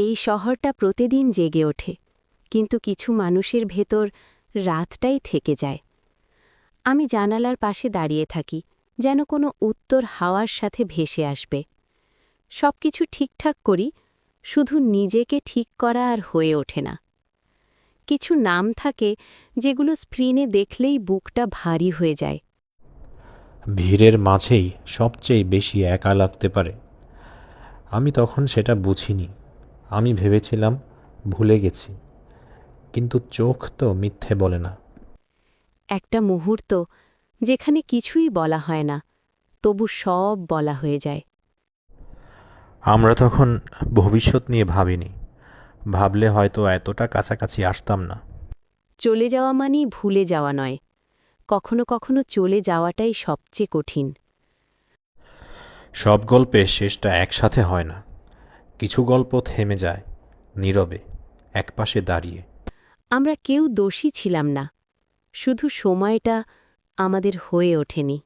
এই শহরটা প্রতিদিন জেগে ওঠে, কিন্তু কিছু মানুষের ভেতর রাতটাই থেকে যায়। আমি জানালার পাশে দাঁড়িয়ে থাকি, যেন কোনো উত্তর হাওয়ার সাথে ভেসে আসবে। সব কিছু ঠিকঠাক করি, শুধু নিজেকে ঠিক করা আর হয়ে ওঠে না। কিছু নাম থাকে, যেগুলো স্ক্রিনে দেখলেই বুকটা ভারী হয়ে যায়। ভিড়ের মাঝেই সবচেয়ে বেশি একা লাগতে পারে। আমি তখন সেটা বুঝিনি। আমি ভেবেছিলাম ভুলে গেছি কিন্তু চোখ তো মিথ্যে বলে না। একটা মুহূর্ত যেখানে কিছুই বলা হয় না তবু সব বলা হয়ে যায়। আমরা তখন ভবিষ্যৎ নিয়ে ভাবিনি ভাবলে হয়তো এতটা কাছাকাছি আসতাম না। চলে যাওয়া মানেই ভুলে যাওয়া নয় কখনো কখনো চলে যাওয়াটাই সবচেয়ে কঠিন। সব গল্পে শেষটা একসাথে হয় না। কিছু গল্প থেমে যায়, নীরবে, একপাশে দাঁড়িয়ে। আমরা কেউ দোষী ছিলাম না, শুধু সময়টা আমাদের হয়ে ওঠেনি।